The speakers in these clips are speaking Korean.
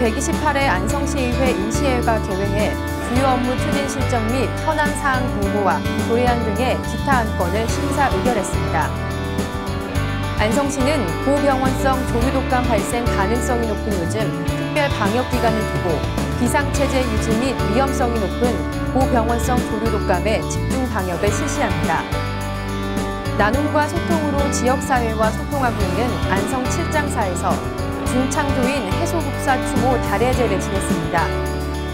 제128회 안성시의회 임시회가 개회해 주요 업무 추진 실정 및 현황 사항 공고와 조례안 등의 기타 안건을 심사 의결했습니다. 안성시는 고병원성 조류독감 발생 가능성이 높은 요즘 특별 방역 기간을 두고 비상체제 유지 및 위험성이 높은 고병원성 조류독감에 집중 방역을 실시합니다. 나눔과 소통으로 지역사회와 소통하고 있는 안성 칠장사에서 중창조인 해소국사 추모 달해제를 지냈습니다.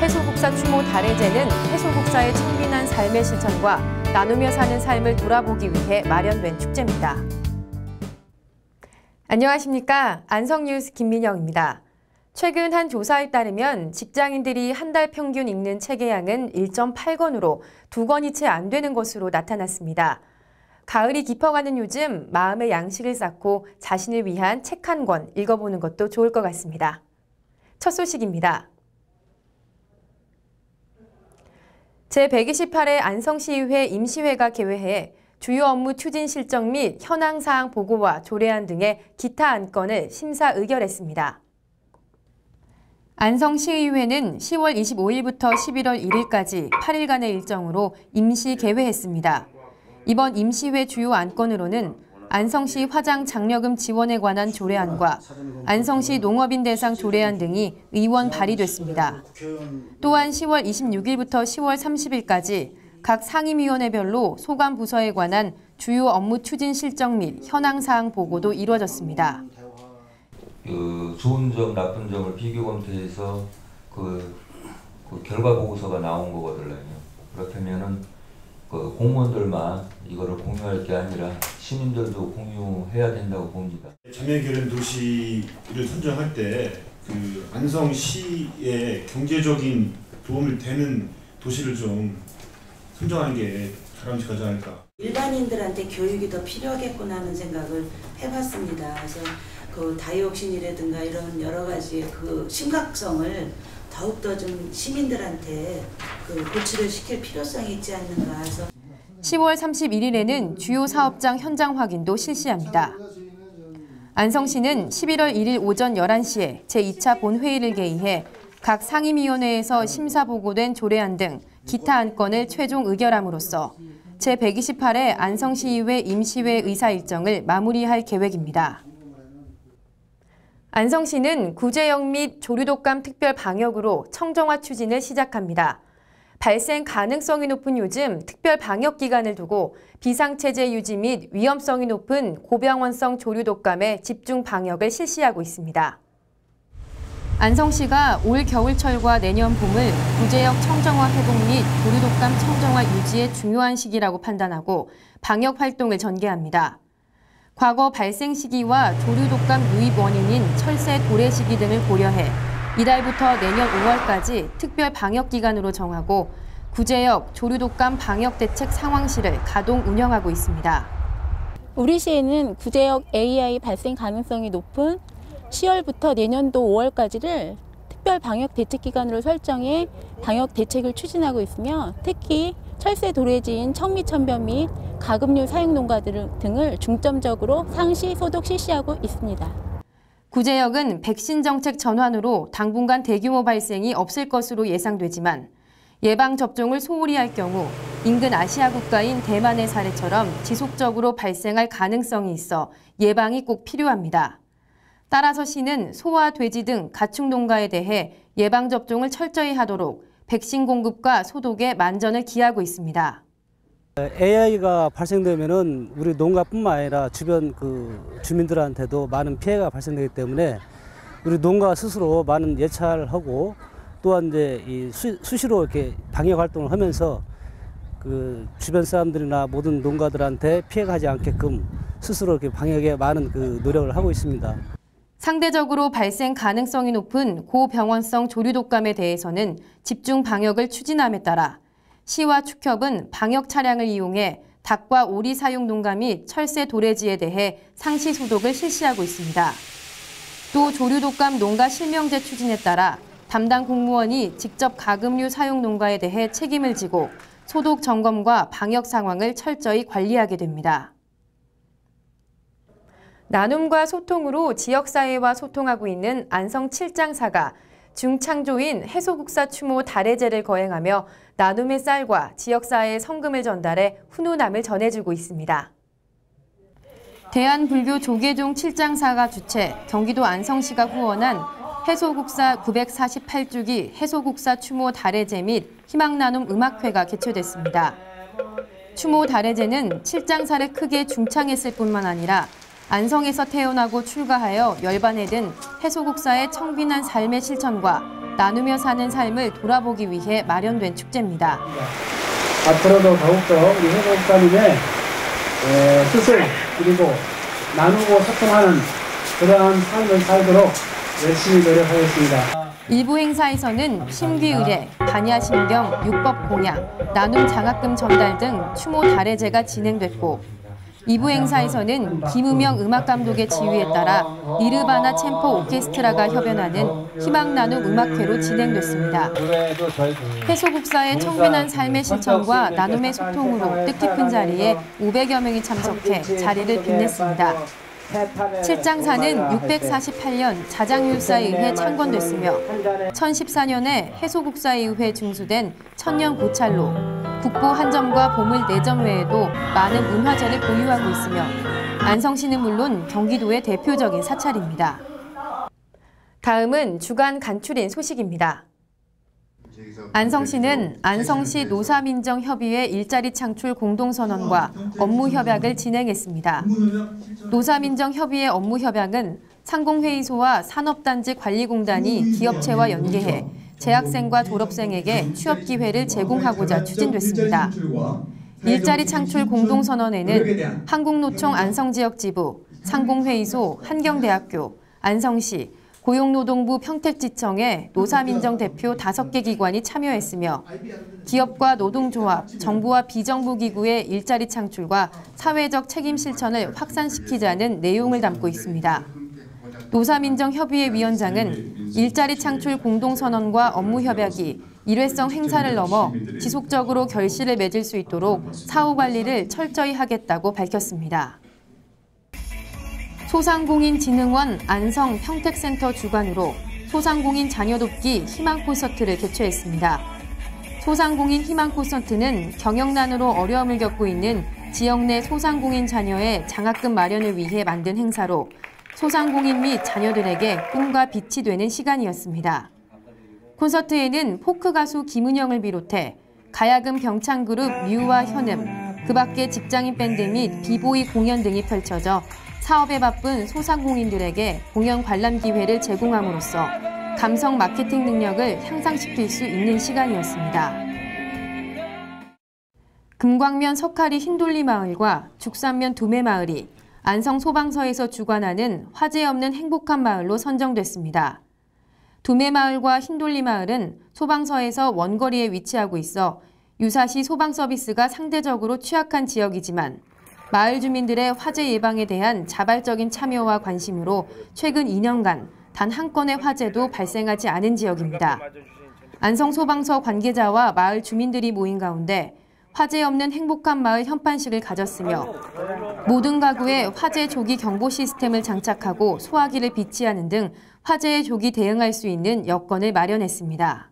해소국사 추모 달해제는 해소국사의 청빈한 삶의 실천과 나누며 사는 삶을 돌아보기 위해 마련된 축제입니다. 안녕하십니까. 안성뉴스 김민영입니다. 최근 한 조사에 따르면 직장인들이 한 달 평균 읽는 책의 양은 1.8권으로 두 권이 채 안 되는 것으로 나타났습니다. 가을이 깊어가는 요즘 마음의 양식을 쌓고 자신을 위한 책 한 권 읽어보는 것도 좋을 것 같습니다. 첫 소식입니다. 제128회 안성시의회 임시회가 개회해 주요 업무 추진 실정 및 현황 사항 보고와 조례안 등의 기타 안건을 심사 의결했습니다. 안성시의회는 10월 25일부터 11월 1일까지 8일간의 일정으로 임시 개회했습니다. 이번 임시회 주요 안건으로는 안성시 화장 장려금 지원에 관한 조례안과 안성시 농업인 대상 조례안 등이 의원 발의됐습니다. 또한 10월 26일부터 10월 30일까지 각 상임위원회별로 소관 부서에 관한 주요 업무 추진 실정 및 현황 사항 보고도 이루어졌습니다. 그 좋은 점, 나쁜 점을 비교 검토해서 그, 그 결과 보고서가 나온 거거든요. 그렇다면은 그 공무원들만 이거를 공유할 게 아니라 시민들도 공유해야 된다고 봅니다. 자매결연 도시를 선정할 때 그 안성시의 경제적인 도움을 되는 도시를 좀 선정하는 게 바람직하지 않을까. 일반인들한테 교육이 더 필요하겠구나 하는 생각을 해봤습니다. 그래서 그 다이옥신이라든가 이런 여러 가지 그 심각성을 더욱더 좀 시민들한테 그 고치를 시킬 필요성이 있지 않는가 해서 10월 31일에는 주요 사업장 현장 확인도 실시합니다. 안성 시는 11월 1일 오전 11시에 제2차 본회의를 개의해 각 상임위원회에서 심사 보고된 조례안 등 기타 안건을 최종 의결함으로써 제128회 안성시의회 임시회 의사 일정을 마무리할 계획입니다. 안성시는 구제역 및 조류독감 특별 방역으로 청정화 추진을 시작합니다. 발생 가능성이 높은 요즘 특별 방역 기간을 두고 비상체제 유지 및 위험성이 높은 고병원성 조류독감에 집중 방역을 실시하고 있습니다. 안성시가 올 겨울철과 내년 봄을 구제역 청정화 회복 및 조류독감 청정화 유지의 중요한 시기라고 판단하고 방역 활동을 전개합니다. 과거 발생 시기와 조류 독감 유입 원인인 철새 도래 시기 등을 고려해 이달부터 내년 5월까지 특별 방역 기간으로 정하고 구제역 조류 독감 방역 대책 상황실을 가동 운영하고 있습니다. 우리 시에는 구제역 AI 발생 가능성이 높은 10월부터 내년도 5월까지를 특별 방역 대책 기간으로 설정해 방역 대책을 추진하고 있으며 특히 철새 도래지인 청미천변 및 가금류 사육 농가 등을 중점적으로 상시 소독 실시하고 있습니다. 구제역은 백신 정책 전환으로 당분간 대규모 발생이 없을 것으로 예상되지만 예방 접종을 소홀히 할 경우 인근 아시아 국가인 대만의 사례처럼 지속적으로 발생할 가능성이 있어 예방이 꼭 필요합니다. 따라서 시는 소와 돼지 등 가축 농가에 대해 예방 접종을 철저히 하도록 백신 공급과 소독에 만전을 기하고 있습니다. AI가 발생되면은 우리 농가뿐만 아니라 주변 그 주민들한테도 많은 피해가 발생되기 때문에 우리 농가 스스로 많은 예찰하고 또한 이제 이 수, 수시로 이렇게 방역 활동을 하면서 그 주변 사람들이나 모든 농가들한테 피해가 지 않게끔 스스로 이렇게 방역에 많은 그 노력을 하고 있습니다. 상대적으로 발생 가능성이 높은 고병원성 조류독감에 대해서는 집중 방역을 추진함에 따라 시와 축협은 방역 차량을 이용해 닭과 오리 사육 농가 및 철새 도래지에 대해 상시 소독을 실시하고 있습니다. 또 조류독감 농가 실명제 추진에 따라 담당 공무원이 직접 가금류 사용 농가에 대해 책임을 지고 소독 점검과 방역 상황을 철저히 관리하게 됩니다. 나눔과 소통으로 지역사회와 소통하고 있는 안성 칠장사가 중창조인 해소국사 추모 달해제를 거행하며 나눔의 쌀과 지역사회에 성금을 전달해 훈훈함을 전해주고 있습니다. 대한불교 조계종 7장사가 주최, 경기도 안성시가 후원한 해소국사 948주기 해소국사 추모 달해제 및 희망나눔 음악회가 개최됐습니다. 추모 달해제는 7장사를 크게 중창했을 뿐만 아니라 안성에서 태어나고 출가하여 열반에 든 해소국사의 청빈한 삶의 실천과 나누며 사는 삶을 돌아보기 위해 마련된 축제입니다. 앞으로도 더욱더 우리 해독사님의 뜻을 그리고 나누고 소통하는 그러한 삶을 살도록 열심히 노력하겠습니다. 일부 행사에서는 심귀의례, 반야심경, 육법 공양, 나눔 장학금 전달 등 추모 달해제가 진행됐고 2부 행사에서는 김우명 음악감독의 지휘에 따라 니르바나 챔퍼 오케스트라가 협연하는 희망나눔 음악회로 진행됐습니다. 해소국사의 청빈한 삶의 실천과 나눔의 소통으로 뜻깊은 자리에 500여 명이 참석해 자리를 빛냈습니다. 칠장사는 648년 자장율사에 의해 창건됐으며 1014년에 해소국사에 의해 증수된 천년 고찰로 국보 한 점과 보물 네점 외에도 많은 문화재를 보유하고 있으며 안성시는 물론 경기도의 대표적인 사찰입니다. 다음은 주간 간추린 소식입니다. 안성시는 안성시 노사민정협의회 일자리 창출 공동선언과 업무 협약을 진행했습니다. 노사민정협의회 업무 협약은 상공회의소와 산업단지 관리공단이 기업체와 연계해 재학생과 졸업생에게 취업 기회를 제공하고자 추진됐습니다. 일자리 창출 공동선언에는 한국노총 안성지역지부, 상공회의소, 한경대학교, 안성시, 고용노동부 평택지청의 노사민정 대표 5개 기관이 참여했으며 기업과 노동조합, 정부와 비정부 기구의 일자리 창출과 사회적 책임 실천을 확산시키자는 내용을 담고 있습니다. 노사민정협의회 위원장은 일자리 창출 공동선언과 업무 협약이 일회성 행사를 넘어 지속적으로 결실을 맺을 수 있도록 사후 관리를 철저히 하겠다고 밝혔습니다. 소상공인진흥원 안성 평택센터 주관으로 소상공인 자녀 돕기 희망 콘서트를 개최했습니다. 소상공인 희망 콘서트는 경영난으로 어려움을 겪고 있는 지역 내 소상공인 자녀의 장학금 마련을 위해 만든 행사로 소상공인 및 자녀들에게 꿈과 빛이 되는 시간이었습니다. 콘서트에는 포크 가수 김은영을 비롯해 가야금 병창그룹 뮤와 현음, 그 밖의 직장인 밴드 및 비보이 공연 등이 펼쳐져 사업에 바쁜 소상공인들에게 공연 관람 기회를 제공함으로써 감성 마케팅 능력을 향상시킬 수 있는 시간이었습니다. 금광면 석하리 흰돌리 마을과 죽산면 두메 마을이 안성 소방서에서 주관하는 화재 없는 행복한 마을로 선정됐습니다. 두메 마을과 흰돌리 마을은 소방서에서 원거리에 위치하고 있어 유사시 소방 서비스가 상대적으로 취약한 지역이지만 마을 주민들의 화재 예방에 대한 자발적인 참여와 관심으로 최근 2년간 단 한 건의 화재도 발생하지 않은 지역입니다. 안성소방서 관계자와 마을 주민들이 모인 가운데 화재 없는 행복한 마을 현판식을 가졌으며 모든 가구에 화재 조기 경보 시스템을 장착하고 소화기를 비치하는 등 화재에 조기 대응할 수 있는 여건을 마련했습니다.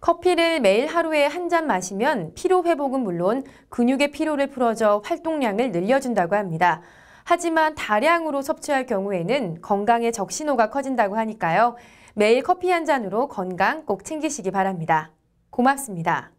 커피를 매일 하루에 한 잔 마시면 피로 회복은 물론 근육의 피로를 풀어줘 활동량을 늘려준다고 합니다. 하지만 다량으로 섭취할 경우에는 건강에 적신호가 커진다고 하니까요. 매일 커피 한 잔으로 건강 꼭 챙기시기 바랍니다. 고맙습니다.